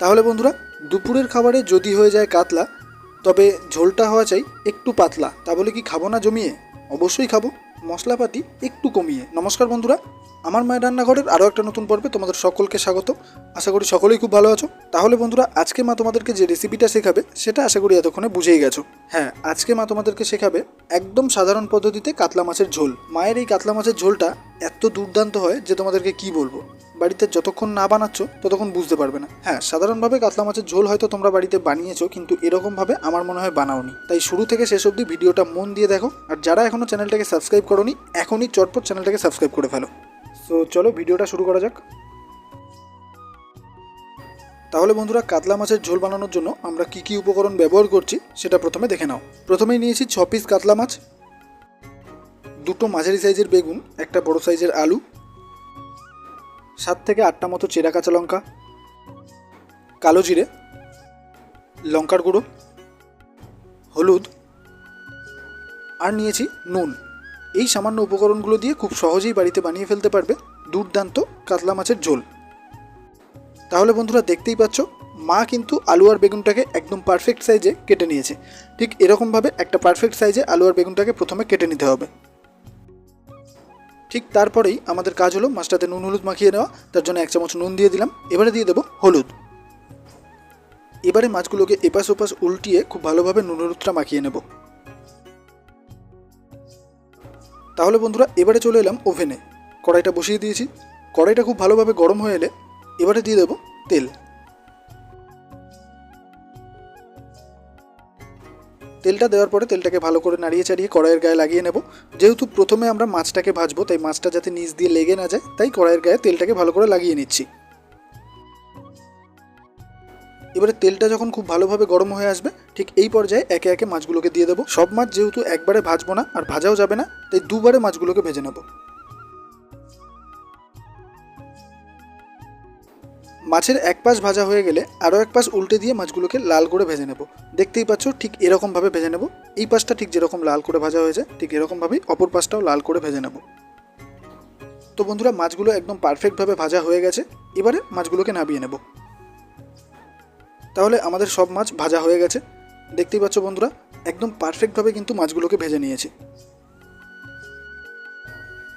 তাহলে বন্ধুরা, দুপুরের খাবারে যদি হয়ে যায় কাতলা, তবে ঝোলটা হওয়া চাই একটু পাতলা। তা বলে কি খাব না জমিয়ে? অবশ্যই খাব। মশলাপাতি একটু কমিয়ে। নমস্কার বন্ধুরা, আমার মায়ের রান্নাঘরের আরও একটা নতুন পর্বে তোমাদের সকলকে স্বাগত। আশা করি সকলেই খুব ভালো আছো। তাহলে বন্ধুরা, আজকে মা তোমাদেরকে যে রেসিপিটা শেখাবে, সেটা আশা করি এতক্ষণে বুঝেই গেছো। হ্যাঁ আজকে মা তোমাদেরকে শেখাবে একদম সাধারণ পদ্ধতিতে কাতলা মাছের ঝোল। মায়ের এই কাতলা মাছের ঝোলটা এত দুর্দান্ত হয় যে তোমাদেরকে কি বলব? বাড়িতে যতক্ষণ না বানাচ্ছ, ততক্ষণ বুঝতে পারবে না। হ্যাঁ সাধারণভাবে কাতলা মাছের ঝোল হয়তো তোমরা বাড়িতে বানিয়েছো, কিন্তু এরকমভাবে আমার মনে হয় বানাওনি। তাই শুরু থেকে শেষ অবধি ভিডিওটা মন দিয়ে দেখো, আর যারা এখনও চ্যানেলটাকে সাবস্ক্রাইব করোনি, এখনই চটপট চ্যানেলটাকে সাবস্ক্রাইব করে ফেলো। সো চলো ভিডিওটা শুরু করা যাক। তাহলে বন্ধুরা, কাতলা মাছের ঝোল বানানোর জন্য আমরা কি কি উপকরণ ব্যবহার করছি, সেটা প্রথমে দেখে নাও। প্রথমেই নিয়েছি ছ পিস কাতলা মাছ, দুটো মাঝারি সাইজের বেগুন, একটা বড় সাইজের আলু সাত থেকে আটটা মতো চেরা কাঁচা লঙ্কা, কালো জিরে, লঙ্কার গুঁড়ো, হলুদ, আর নিয়েছি নুন। এই সামান্য উপকরণগুলো দিয়ে খুব সহজেই বাড়িতে বানিয়ে ফেলতে পারবে দুর্দান্ত কাতলা মাছের ঝোল। তাহলে বন্ধুরা দেখতেই পাচ্ছ, মা কিন্তু আলু আর বেগুনটাকে একদম পারফেক্ট সাইজে কেটে নিয়েছে। ঠিক এরকমভাবে একটা পারফেক্ট সাইজে আলু আর বেগুনটাকে প্রথমে কেটে নিতে হবে। ঠিক তারপরেই আমাদের কাজ হলো মাছটাতে নুন হলুদ মাখিয়ে নেওয়া, তার জন্য এক চামচ নুন দিয়ে দিলাম। এবারে দিয়ে দেবো হলুদ। এবারে মাছগুলোকে এপাশ ওপাশ উল্টিয়ে খুব ভালোভাবে নুন হলুদটা মাখিয়ে নেব। তাহলে বন্ধুরা, এবারে চলে এলাম ওভেনে। কড়াইটা বসিয়ে দিয়েছি। কড়াইটা খুব ভালোভাবে গরম হয়ে এলে এবারে দিয়ে দেবো তেল। তেলটা দেওয়ার পরে তেলটাকে ভালো করে নাড়িয়ে চাড়িয়ে কড়াইয়ের গায়ে লাগিয়ে নেব। যেহেতু প্রথমে আমরা মাছটাকে ভাজবো, তাই মাছটা যাতে নিচ দিয়ে লেগে না যায়, তাই কড়াইয়ের গায়ে তেলটাকে ভালো করে লাগিয়ে নিচ্ছি। এবারে তেলটা যখন খুব ভালোভাবে গরম হয়ে আসবে, ঠিক এই পর্যায়ে একে একে মাছগুলোকে দিয়ে দেবো। সব মাছ যেহেতু একবারে ভাজবো না, আর ভাজাও যাবে না, তাই দুবারে মাছগুলোকে ভেজে নেব। মাছের এক পাশ ভাজা হয়ে গেলে আরও এক পাশ উল্টে দিয়ে মাছগুলোকে লাল করে ভেজে নেব। দেখতেই পাচ্ছ ঠিক এরকমভাবে ভেজে নেব। এই পাশটা ঠিক যেরকম লাল করে ভাজা হয়েছে, ঠিক এরকমভাবেই অপর পাশটাও লাল করে ভেজে নেব। তো বন্ধুরা, মাছগুলো একদম পারফেক্টভাবে ভাজা হয়ে গেছে। এবারে মাছগুলোকে নামিয়ে নেব। তাহলে আমাদের সব মাছ ভাজা হয়ে গেছে। দেখতেই পাচ্ছ বন্ধুরা, একদম পারফেক্টভাবে কিন্তু মাছগুলোকে ভেজে নিয়েছি।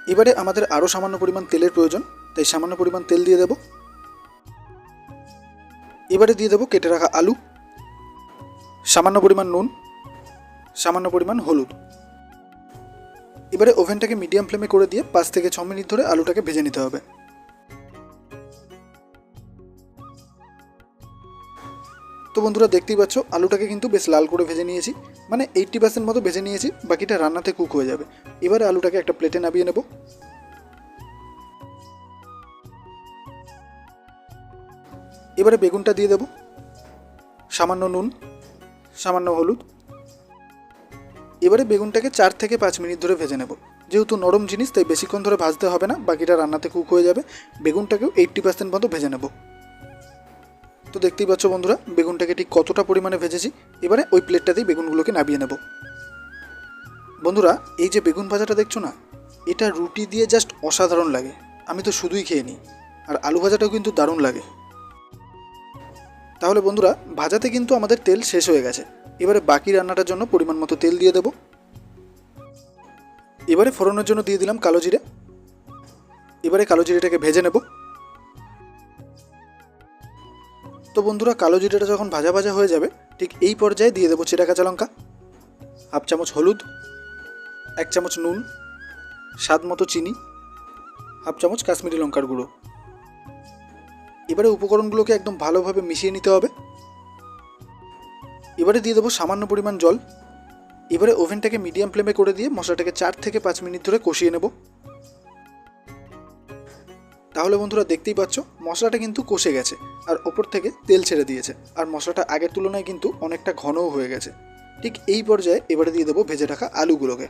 এবারে আমাদের আরও সামান্য পরিমাণ তেলের প্রয়োজন, তাই সামান্য পরিমাণ তেল দিয়ে দেবো। এবারে দিয়ে দেবো কেটে রাখা আলু, সামান্য পরিমাণ নুন, সামান্য পরিমাণ হলুদ। এবারে ওভেনটাকে মিডিয়াম ফ্লেমে করে দিয়ে পাঁচ থেকে ছ মিনিট ধরে আলুটাকে ভেজে নিতে হবে। তো বন্ধুরা দেখতেই পাচ্ছ, আলুটাকে কিন্তু বেশ লাল করে ভেজে নিয়েছি। মানে এইটটি পার্সেন্ট মতো ভেজে নিয়েছি, বাকিটা রান্নাতে কুক হয়ে যাবে। এবারে আলুটাকে একটা প্লেটে নামিয়ে নেব। এবারে বেগুনটা দিয়ে দেব। সামান্য নুন, সামান্য হলুদ। এবারে বেগুনটাকে চার থেকে পাঁচ মিনিট ধরে ভেজে নেব। যেহেতু নরম জিনিস, তাই বেশিক্ষণ ধরে ভাজতে হবে না, বাকিটা রান্নাতে কুক হয়ে যাবে। বেগুনটাকেও এইট্টি পার্সেন্ট মতো ভেজে নেব। তো দেখতেই পাচ্ছ বন্ধুরা, বেগুনটাকে ঠিক কতটা পরিমাণে ভেজেছি। এবারে ওই প্লেটটাতেই বেগুনগুলোকে নামিয়ে নেব। বন্ধুরা, এই যে বেগুন ভাজাটা দেখছ না, এটা রুটি দিয়ে জাস্ট অসাধারণ লাগে। আমি তো শুধুই খেয়ে নিই। আর আলু ভাজাটাও কিন্তু দারুণ লাগে। তাহলে বন্ধুরা, ভাজাতে কিন্তু আমাদের তেল শেষ হয়ে গেছে। এবারে বাকি রান্নাটার জন্য পরিমাণ মতো তেল দিয়ে দেব। এবারে ফোড়নের জন্য দিয়ে দিলাম কালো জিরে। এবারে কালো জিরেটাকে ভেজে নেব। তো বন্ধুরা, কালো জিরেটা যখন ভাজা ভাজা হয়ে যাবে, ঠিক এই পর্যায়ে দিয়ে দেবো চেরা কাঁচা লঙ্কা, হাফ চামচ হলুদ, এক চামচ নুন, স্বাদ মতো চিনি, হাফ চামচ কাশ্মীরি লঙ্কার গুঁড়ো। এবারে উপকরণগুলোকে একদম ভালোভাবে মিশিয়ে নিতে হবে। এবারে দিয়ে দেবো সামান্য পরিমাণ জল। এবারে ওভেনটাকে মিডিয়াম ফ্লেমে করে দিয়ে মশলাটাকে চার থেকে পাঁচ মিনিট ধরে কষিয়ে নেব। তাহলে বন্ধুরা দেখতেই পাচ্ছ, মশলাটা কিন্তু কষে গেছে আর ওপর থেকে তেল ছেড়ে দিয়েছে। আর মশলাটা আগের তুলনায় কিন্তু অনেকটা ঘনও হয়ে গেছে। ঠিক এই পর্যায়ে এবারে দিয়ে দেবো ভেজে রাখা আলুগুলোকে।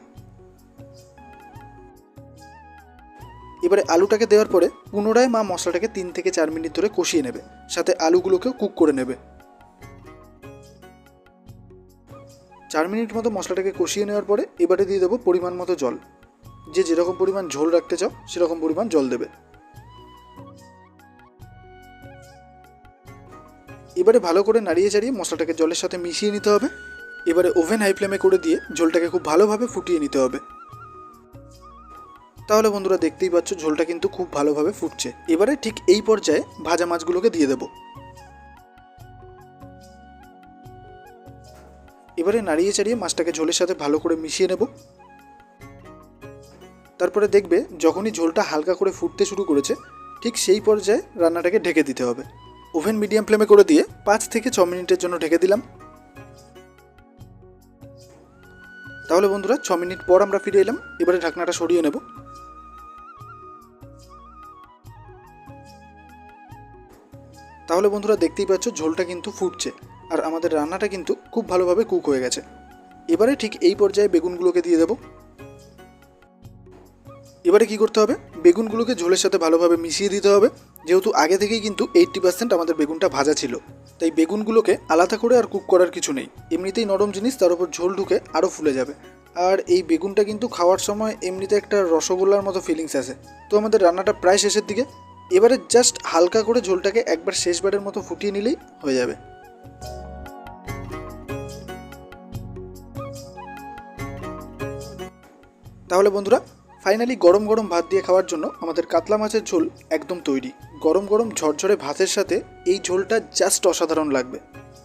এবারে আলুটাকে দেওয়ার পরে পুনরায় মা মশলাটাকে তিন থেকে চার মিনিট ধরে কষিয়ে নেবে, সাথে আলুগুলোকেও কুক করে নেবে। চার মিনিট মতো মশলাটাকে কষিয়ে নেওয়ার পরে এবারে দিয়ে দেবো পরিমাণ মতো জল। যে যেরকম পরিমাণ ঝোল রাখতে চাও, সেরকম পরিমাণ জল দেবে। এবারে ভালো করে নাড়িয়ে চাড়িয়ে মশলাটাকে জলের সাথে মিশিয়ে নিতে হবে। এবারে ওভেন হাই ফ্লেমে করে দিয়ে ঝোলটাকে খুব ভালোভাবে ফুটিয়ে নিতে হবে। তাহলে বন্ধুরা দেখতেই পাচ্ছ ঝোলটা কিন্তু খুব ভালোভাবে ফুটছে। এবারে ঠিক এই পর্যায়ে ভাজা মাছগুলোকে দিয়ে দেবো। এবারে নাড়িয়ে চাড়িয়ে মাছটাকে ঝোলের সাথে ভালো করে মিশিয়ে নেব। তারপরে দেখবে যখনই ঝোলটা হালকা করে ফুটতে শুরু করেছে, ঠিক সেই পর্যায়ে রান্নাটাকে ঢেকে দিতে হবে। ওভেন মিডিয়াম ফ্লেমে করে দিয়ে পাঁচ থেকে ছ মিনিটের জন্য ঢেকে দিলাম। তাহলে বন্ধুরা ছ মিনিট পর আমরা ফিরে এলাম। এবারে ঢাকনাটা সরিয়ে নেব। তাহলে বন্ধুরা দেখতেই পাচ্ছ ঝোলটা কিন্তু ফুটছে আর আমাদের রান্নাটা কিন্তু খুব ভালোভাবে কুক হয়ে গেছে। এবারে ঠিক এই পর্যায়ে বেগুনগুলোকে দিয়ে দেবো। এবারে কি করতে হবে? বেগুনগুলোকে ঝোলের সাথে ভালোভাবে মিশিয়ে দিতে হবে। যেহেতু আগে থেকেই কিন্তু এইট্টি পার্সেন্ট আমাদের বেগুনটা ভাজা ছিল। তাই বেগুনগুলোকে আলাদা করে আর কুক করার কিছু নেই। এমনিতেই নরম জিনিস, তার উপর ঝোল ঢুকে আরও ফুলে যাবে। আর এই বেগুনটা কিন্তু খাওয়ার সময় এমনিতে একটা রসগোল্লার মতো ফিলিংস আসে। তো আমাদের রান্নাটা প্রায় শেষের দিকে। এবারে জাস্ট হালকা করে ঝোলটাকে একবার শেষবারের মতো ফুটিয়ে নিলেই হয়ে যাবে। তাহলে বন্ধুরা ফাইনালি গরম গরম ভাত দিয়ে খাওয়ার জন্য আমাদের কাতলা মাছের ঝোল একদম তৈরি। গরম গরম ঝরঝরে ভাতের সাথে এই ঝোলটা জাস্ট অসাধারণ লাগবে।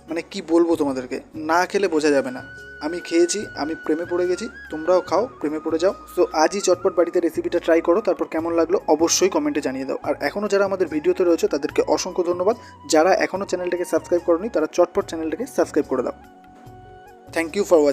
মানে কি বলব তোমাদেরকে? না খেলে বোঝা যাবে না। আমি খেয়েছি, আমি প্রেমে পড়ে গেছি, তোমরাও খাও, প্রেমে পড়ে যাও। তো আজই চটপট বাড়িতে রেসিপিটা ট্রাই করো, তারপর কেমন লাগল অবশ্যই কমেন্টে জানিয়ে দাও। আর এখনও যারা আমাদের ভিডিওতে রয়েছে, তাদেরকে অসংখ্য ধন্যবাদ। যারা এখনও চ্যানেলটাকে সাবস্ক্রাইব করনি, তারা চটপট চ্যানেলটাকে সাবস্ক্রাইব করে দাও। Thank you for